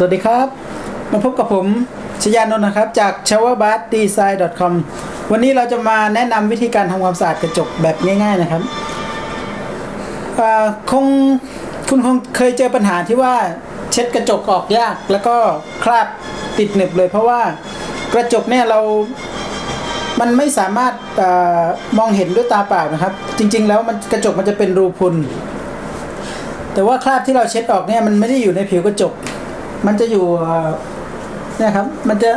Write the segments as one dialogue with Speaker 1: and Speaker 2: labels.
Speaker 1: สวัสดีครับ มาพบกับผมชยานนท์นะครับ จาก s h o w e r b a t d e s i g n c o m วันนี้เราจะมาแนะนำวิธีการทำความสะอาดกระจกแบบง่าย ๆนะครับคงคุณคงเคยเจอปัญหาที่ว่าเช็ดกระจกออกยาก แล้วก็คราบติดหนึบเลย เพราะว่ากระจกเนี่ยเรามันไม่สามารถอมองเห็นด้วยตาเปล่านะครับ จริง ๆ แล้วมันกระจกมันจะเป็นรูพุนแต่ว่าคราบที่เราเช็ดออกเนี่ยมันไม่ได้อยู่ในผิวกระจก มันจะอยู่เนี่ยครับ มันจะ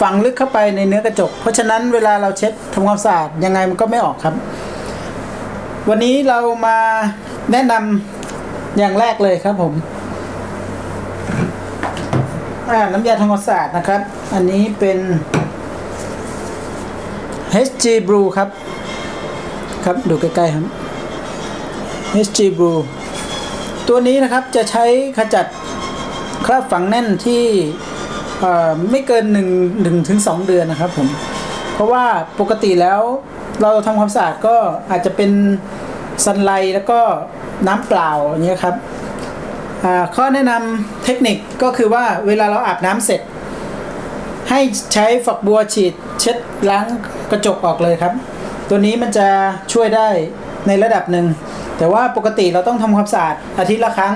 Speaker 1: ฝังลึกเข้าไปในเนื้อกระจก เพราะฉะนั้นเวลาเราเช็ดทำความสะอาดยังไงมันก็ไม่ออกครับ วันนี้เรามาแนะนำอย่างแรกเลยครับผมน้ำยาทำความสะอาดนะครับ อันนี้เป็น HG Blue ครับ ครับดูใกล้ๆครับ HG Blue ตัวนี้นะครับจะใช้ขจัด คราบฝังแน่นที่ไม่เกิน1 1ถึง2เดือนนะครับผมเพราะว่าปกติแล้วเราทำความสะอาดก็อาจจะเป็นซันไลแล้วก็น้ำเปล่าอย่างเงี้ยครับข้อแนะนำเทคนิคก็คือว่าเวลาเราอาบน้ำเสร็จ ให้ใช้ฝักบัวฉีดเช็ดล้างกระจกออกเลยครับ ตัวนี้มันจะช่วยได้ในระดับหนึ่งแต่ว่าปกติเราต้องทำความสะอาดอาทิตย์ละครั้ง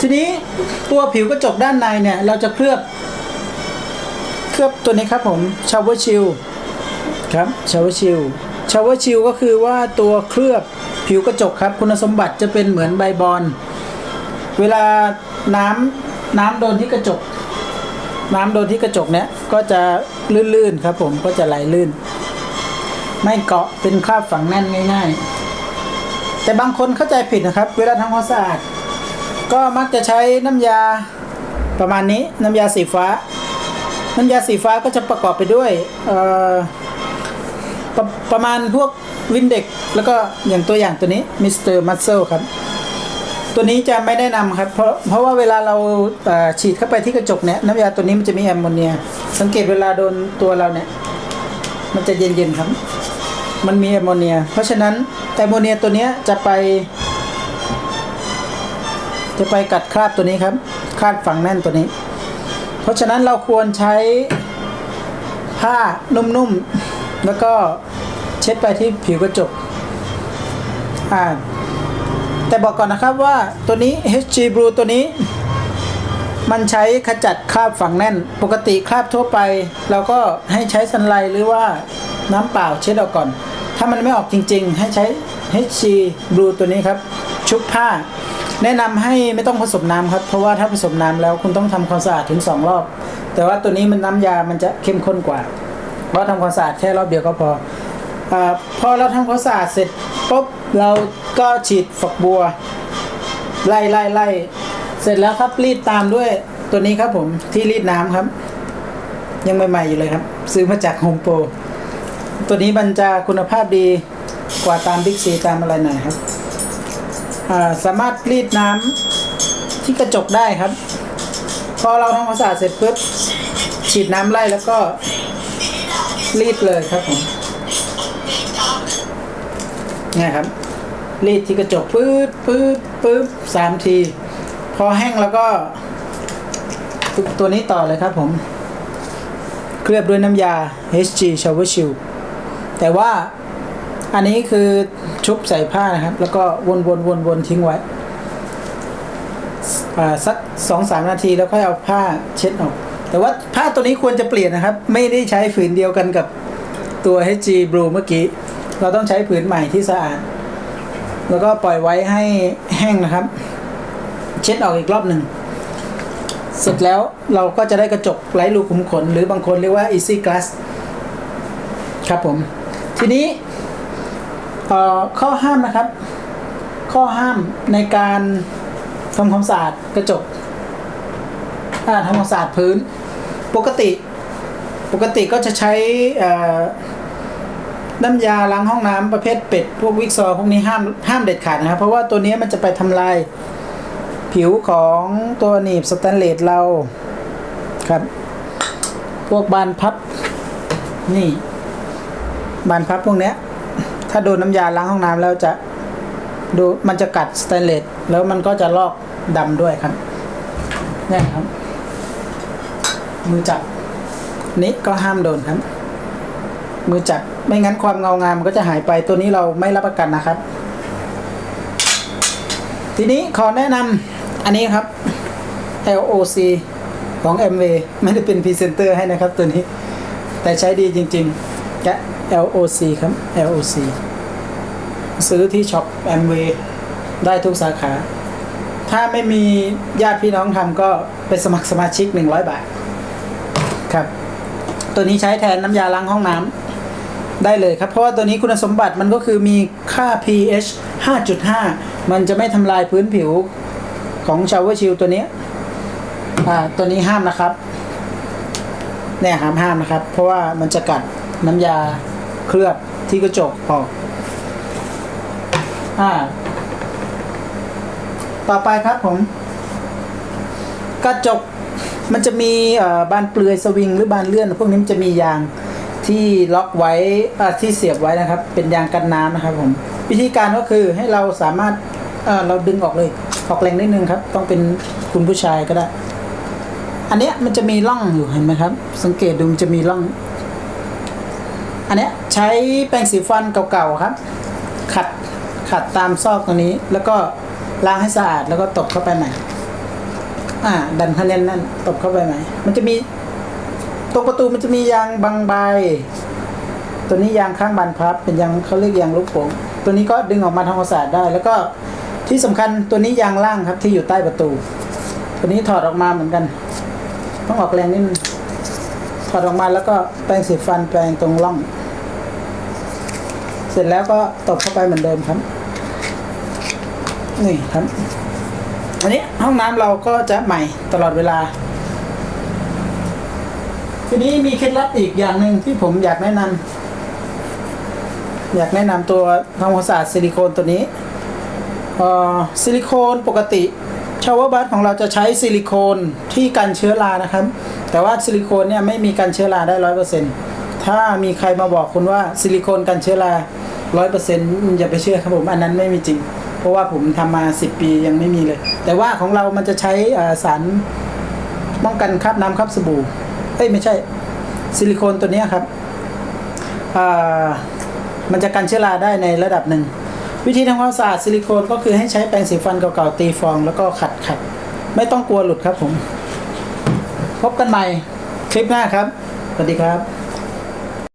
Speaker 1: ทีนี้ตัวผิวกระจกด้านในเนี่ยเราจะเคลือบ เคลือบตัวนี้ครับผมชาวเวอร์ชิลครับชาวเวอร์ชิลชาวเวอร์ชิลก็คือว่าตัวเคลือบผิวกระจกครับ คุณสมบัติจะเป็นเหมือนใบบอลเวลาน้ำน้ำโดนที่กระจก น้ำโดนที่กระจกเนี้ยก็จะลื่นๆครับผมก็จะไหลลื่น ไม่เกาะเป็นคราบฝังแน่นง่าย ๆ แต่บางคนเข้าใจผิดนะครับ เวลาทำความสะอาด ก็มักจะใช้น้ำยาประมาณนี้น้ำยาสีฟ้า น้ำยาสีฟ้าก็จะประกอบไปด้วยประประมาณพวกวินเด็กแล้วก็อย่างตัวอย่างตัวนี้มิสเตอร์มัสเซลครับ ตัวนี้จะไม่แนะนำครับเพราะเพราะว่าเวลาเราฉีดเข้าไปที่กระจกเนี่ยน้ำยาตัวนี้มันจะมีแอมโมเนีย สังเกตเวลาโดนตัวเราเนี่ยมันจะเย็นๆครับ มันมีแอมโมเนีย เพราะฉะนั้นแอมโมเนียตัวนี้จะไป จะไปกัดคราบตัวนี้ครับ คราบฝังแน่นตัวนี้ เพราะฉะนั้นเราควรใช้ผ้านุ่มๆ แล้วก็เช็ดไปที่ผิวกระจกอ่าแต่บอกก่อนนะครับว่าตัวนี้ HG Blue ตัวนี้ มันใช้ขจัดคราบฝังแน่น ปกติคราบทั่วไป เราก็ให้ใช้สันไลหรือว่าน้ำเปล่าเช็ดออกก่อน ถ้ามันไม่ออกจริงๆ ให้ใช้ HG Blue ตัวนี้ครับ ชุบผ้า แนะนำให้ไม่ต้องผสมน้ำครับ เพราะว่าถ้าผสมน้ำแล้วคุณต้องทำความสะอาดถึง 2 รอบ แต่ว่าตัวนี้มันน้ำยามันจะเข้มข้นกว่า เพราะทำความสะอาดแค่รอบเดียวก็พออพอเราทำความสะอาดเสร็จปุ๊บเราก็ฉีดฝักบัว ไล่ไล่ไล่เสร็จแล้วครับรีดตามด้วยตัวนี้ครับผมที่รีดน้ำครับ ยังใหม่ๆอยู่เลยครับ ซื้อมาจากโฮมโปรตัวนี้มันจะคุณภาพดีกว่าตามบิ๊กซีตามอะไรหน่อยครับ สามารถรีดน้ำที่กระจกได้ครับ พอเราทำความสะอาดเสร็จปุ๊บฉีดน้ำไล่แล้วก็รีดเลยครับผมนี่ยครับ รีดที่กระจกปื๊ดปื๊ดปื๊ดสามที พอแห้งแล้วก็ตัวนี้ต่อเลยครับผม เคลือบด้วยน้ำยา HG Shower Shield แต่ว่าอันนี้คือ ชุบใส่ผ้านะครับ แล้วก็วนวนวนวนทิ้งไว้สักสองสามนาทีแล้วค่อยเอาผ้าเช็ดออก แต่ว่าผ้าตัวนี้ควรจะเปลี่ยนนะครับ ไม่ได้ใช้ผืนเดียวกันกับตัว HG Blue เมื่อกี้ เราต้องใช้ผืนใหม่ที่สะอาด แล้วก็ปล่อยไว้ให้แห้งนะครับ เช็ดออกอีกรอบหนึ่งเสร็จแล้วเราก็จะได้กระจกไร้รูขุมขน หรือบางคนเรียกว่า easy glass ครับผม ทีนี้ ข้อห้ามนะครับ ข้อห้ามในการทำความสะอาดกระจกอ่าทำความสะอาดพื้น ปกติปกติก็จะใช้น้ำยาล้างห้องน้ำประเภทเป็ด พวกวิกซอพวกนี้ห้ามห้ามเด็ดขาดนะครับ เพราะว่าตัวนี้มันจะไปทำลายผิวของตัวหนีบสแตนเลสเราครับ พวกบานพับนี่ บานพับพวกเนี้ย ถ้าโดนน้ำยาล้างห้องน้ำแล้วจะดูมันจะกัดสแตนเลสแล้วมันก็จะลอกดำด้วยครับเนี่ยครับ มือจับนี้ก็ห้ามโดนครับ มือจับไม่งั้นความเงางามมันก็จะหายไปตัวนี้เราไม่รับประกันนะครับ ทีนี้ขอแนะนำอันนี้ครับ LOC ของ MV ไม่ได้เป็นพรีเซนเตอร์ให้นะครับตัวนี้ แต่ใช้ดีจริงๆและ LOC ครับ LOC ซื้อที่ช็อป MV ได้ทุกสาขา ถ้าไม่มีญาติพี่น้องทำก็ไปสมัครสมาชิก 100 บาท ครับ ตัวนี้ใช้แทนน้ำยาล้างห้องน้ำได้เลยครับ เพราะว่าตัวนี้คุณสมบัติมันก็คือมีค่า pH 5.5 มันจะไม่ทำลายพื้นผิวของชาวเวอร์ชิลตัวนี้ อ่า ตัวนี้ห้ามนะครับ เนี่ยห้ามห้ามนะครับ เพราะว่ามันจะกัดน้ำยา เคลือบที่กระจกออกอ่า ต่อไปครับผม กระจกมันจะมีบานเปลือยสวิงหรือบานเลื่อน พวกนี้มันจะมียางที่ล็อกไว้ที่เสียบไว้นะครับ เป็นยางกันน้ำนะครับ ผม วิธีการก็คือให้เราสามารถเอ่อเราดึงออกเลย ออกแรงนิดนึงครับ ต้องเป็นคุณผู้ชายก็ได้ อันเนี้ยมันจะมีร่องอยู่เห็นไหมครับ สังเกตดูมันจะมีร่อง อันนี้ใช้แปรงสีฟันเก่าๆครับ ขัดขัดตามซอกตรงนี้ แล้วก็ล้างให้สะอาดแล้วก็ตบเข้าไปใหม่ อ่า ดันคะแนนนั่นตบเข้าไปใหม่ มันจะมีตรงประตูมันจะมียางบางใบ ตัวนี้ยางข้างบานพับ เป็นยางเขาเรียกยางลูกโป่งตัวนี้ก็ดึงออกมาทำความสะอาดได้ แล้วก็ที่สำคัญตัวนี้ยางล่างครับที่อยู่ใต้ประตู ตัวนี้ถอดออกมาเหมือนกัน ต้องออกแรงนิดนึงถอดออกมาแล้วก็แปรงสีฟันแปรงตรงร่อง เสร็จแล้วก็ตบเข้าไปเหมือนเดิมครับ นี่ครับ อันนี้ห้องน้ำเราก็จะใหม่ตลอดเวลา ทีนี้มีเคล็ดลับอีกอย่างหนึ่งที่ผมอยากแนะนำอยากแนะนำตัวทำความสะอาดซิลิโคนตัวนี้เอ่อซิลิโคนปกติชาวเวอร์บัสของเราจะใช้ซิลิโคนที่กันเชื้อรานะครับ แต่ว่าซิลิโคนเนี่ยไม่มีกันเชื้อราได้ร้อยเปอร์เซ็นต์ ถ้ามีใครมาบอกคุณว่าซิลิโคนกันเชื้อราร้อยเปอร์เซ็นต์อย่าไปเชื่อครับผม อันนั้นไม่มีจริง เพราะว่าผมทำมาสิบปียังไม่มีเลย แต่ว่าของเรามันจะใช้สารป้องกันคราบน้ำคราบสบู่เอ้ยไม่ใช่ซิลิโคนตัวนี้ครับมันจะกันเชื้อราได้ในระดับหนึ่ง วิธีทำความสะอาดซิลิโคนก็คือให้ใช้แปรงสีฟันเก่าๆตีฟองแล้วก็ขัดขัดไม่ต้องกลัวหลุดครับผม พบกันใหม่คลิปหน้าครับ สวัสดีครับ